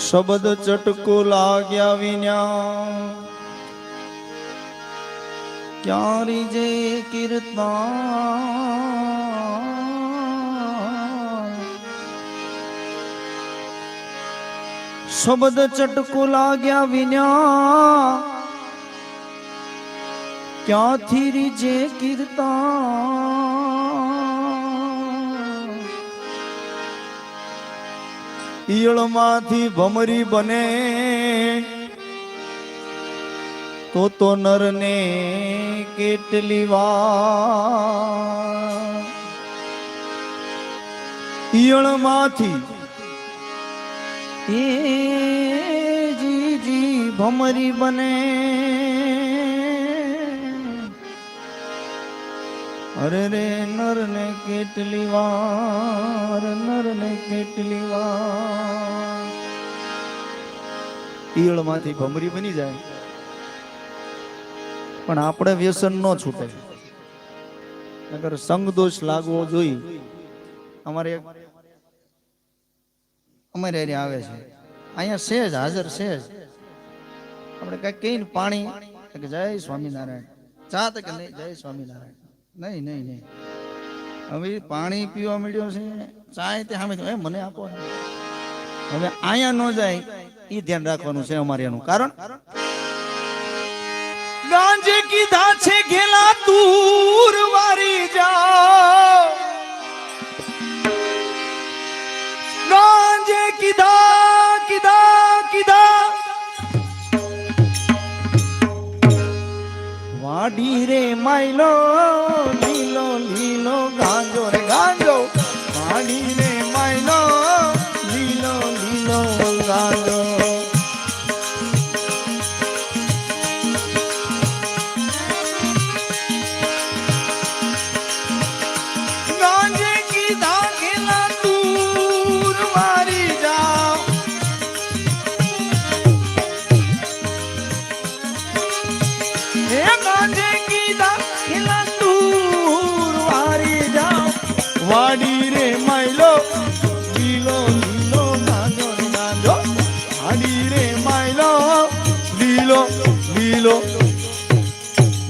શબ્દ ચટકો લાગ્યા વિના ક્યારી જે કીર્તન શબ્દ ચટકો લાગ્યા વિના ક્યાંથી રીજે કીર્તન ઈયળમાંથી ભમરી બને. તો તો નરને કેટલી વાર. ઈયળમાંથી એ જી ભમરી બને. અરે રે નરને કેટલી વાર, નરને કેટલી વાર. ઈયળમાંથી ભમરી બની જાય. પણ આપણે વ્યસન ન છૂટે. અગર સંગ દોષ લાગવો જોઈ અમારે અમારે એરિયા આવે છે. અહીંયા સેજ, હાજર સેજ. આપણે કઈ કઈ પાણી, કે જય સ્વામિનારાયણ. ચા કે નહીં, જય સ્વામિનારાયણ. નહીં નહીં નહીં. હવે પાણી પીવા મળ્યો છે, ચાય તે સામે એ મને આપો. હવે અહીંયા ન જાય એ ધ્યાન રાખવાનું છે અમારે એનું કારણ. ગાંજે કીધા છે, ઘેલા દૂર વારી જાઓ ગાંજે કીધા કીધા કીધા. વાડી રે માયલો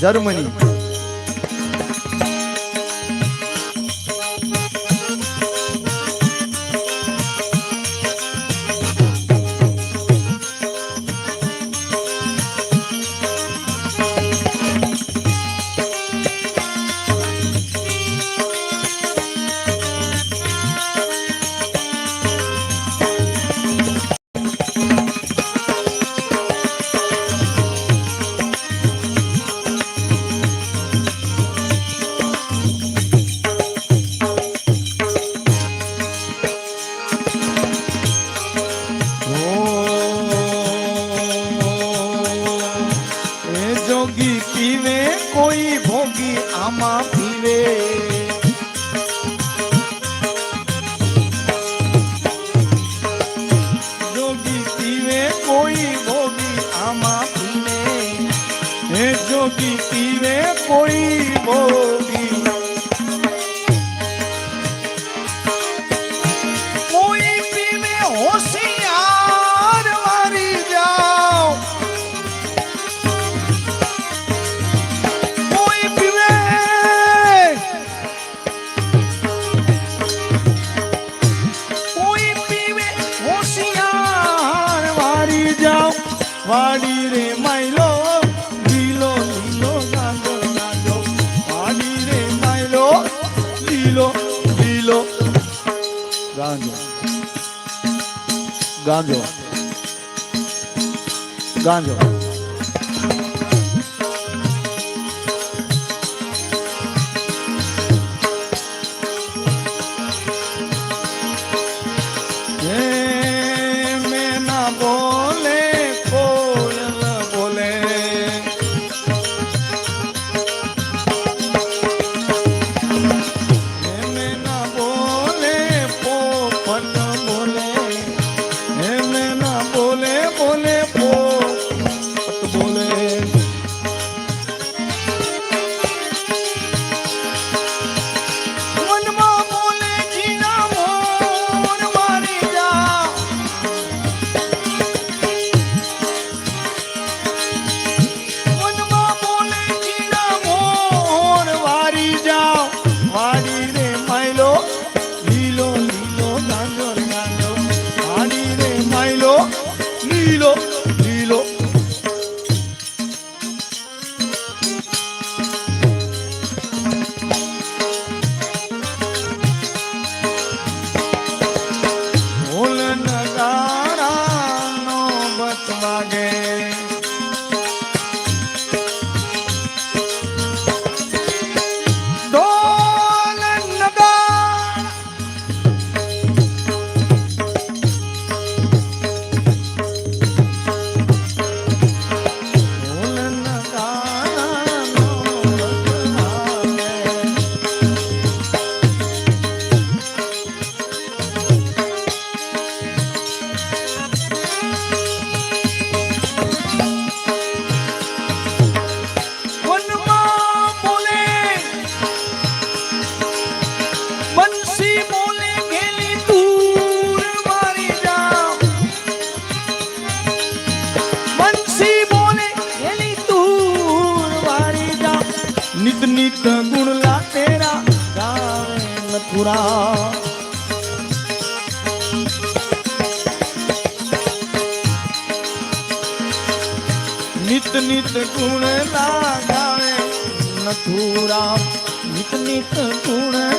જર્મની એ ગાંજો. ગાંજો. નિત નિત ગુણ લાગાવે. નથુરામ નિત નિત ગુણ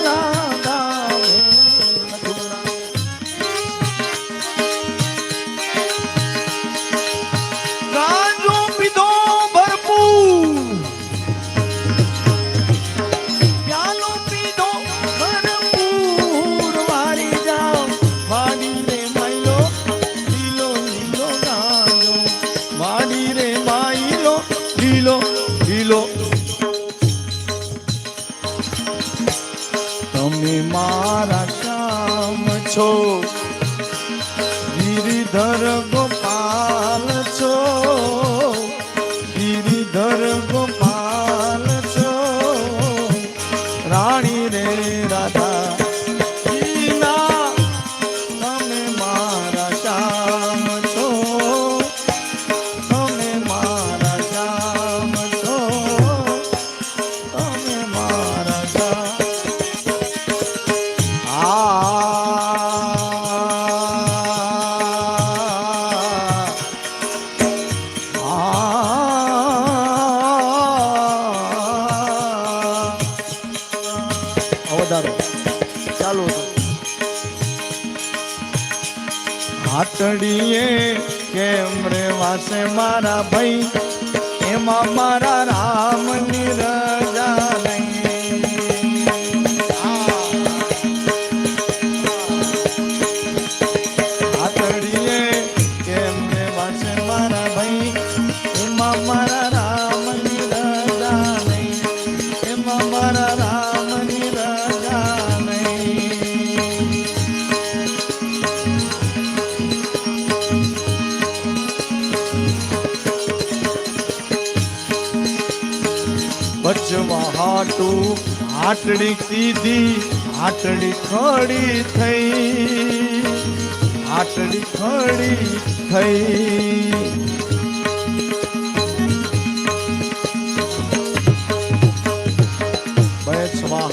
રે વાસે મારા ભાઈ. એમાં મારા રામની રજા બચવા હાટું, હાટડી સીધી, હાટડી ખડી થઈ, હાટડી ખડી થઈ.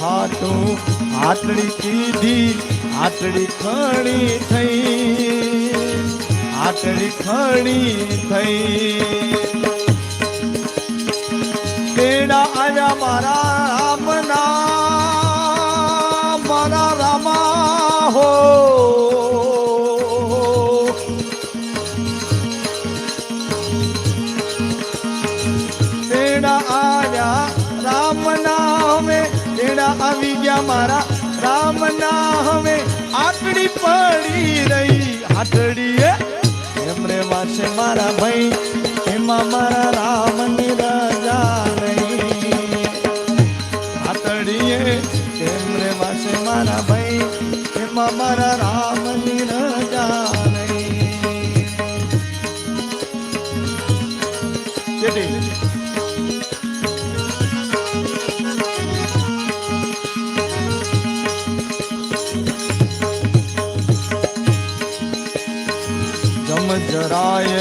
હાટું, હાટડી કીધી હાટડી ખણી થઈ, હાટડી ખણી થઈ. આવ્યા મારા રામના, મારા રામા હો. તેડા આવ્યા રામના હવે તેડા આવી ગયા મારા રામના હવે આકડી પડી રહી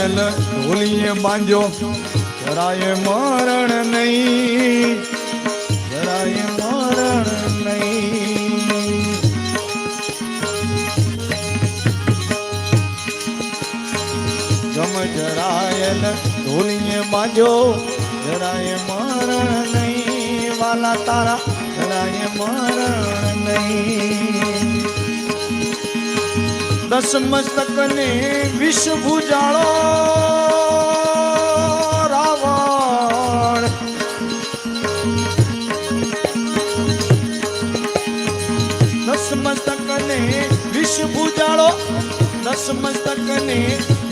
જરાયેલ ઢોલીએ બાંધ્યો. જરાય મરણ નહીં. જરાય મરણ નહીં. જમ જરાયેલ ઢોલીએ બાંધ્યો. જરાય મરણ નહીં. વાલા તારા જરાય મરણ નહીં. દસ મસ્તક ને વિષ ભુજાળો રાવણ. દસ મસ્તક ને વિષ ભૂજાળો, દસ મસ્તક ને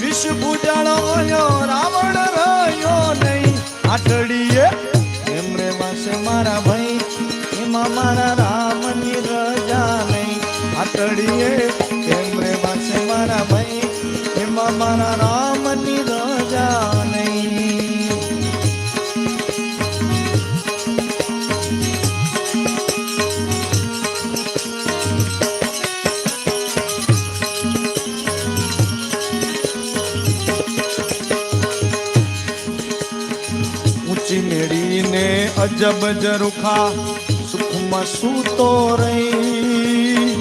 વિષ ભૂજાળો રહ્યો અજબ ઝરૂખા સુખમાં સૂતો રહી,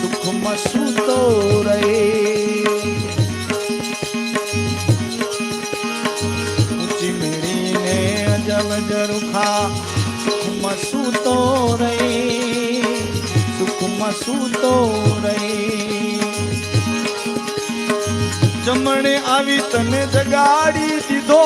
સુખમાં સૂતો રહી. ઊંચી મેળીને અજબ જરુખા, સુખમાં સૂતો રહી, સુખમાં સૂતો રહે. જમણે આવી તને જગાડી દીધો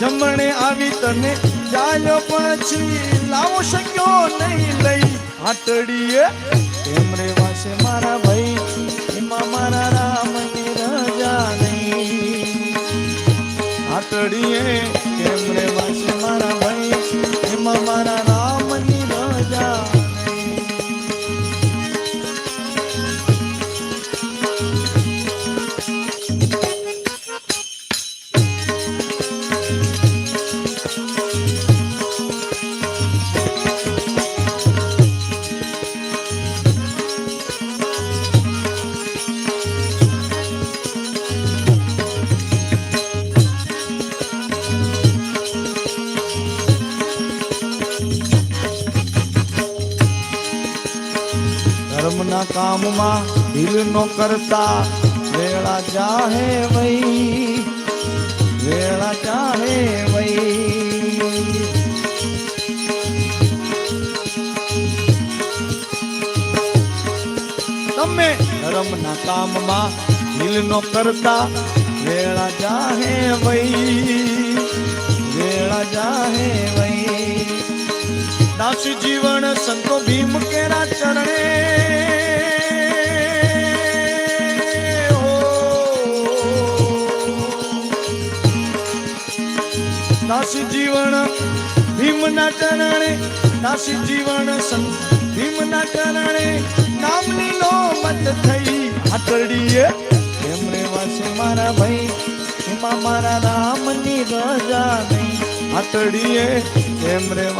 જમણે આવી તને ચાલ્યો પછી લાવો શક્યો નહીં લઈ. હાટડીએ રે વાસે મારા ભાઈ એમાં મારા રામની રજા નહીં. હાટડીએ નો કરતા વેળા જાહે વૈ વેળા જાહે વૈ તમે ધર્મના કામમાં ઢીલ નો કરતા વેળા જાહે વૈ વેળા જાહે વૈ દાસ જીવન સંતો ભીમ કેરા ચરણે દાસ જીવન, ભીમના ચરણે દાસ જીવન સંત. ભીમના ચરણે નામની નો મત થઈ. આતરડીએ એમણે રેવાશે મારા ભાઈ. એમાં મારા રામની રજા નહીં. આતરડીએ એમ રેવા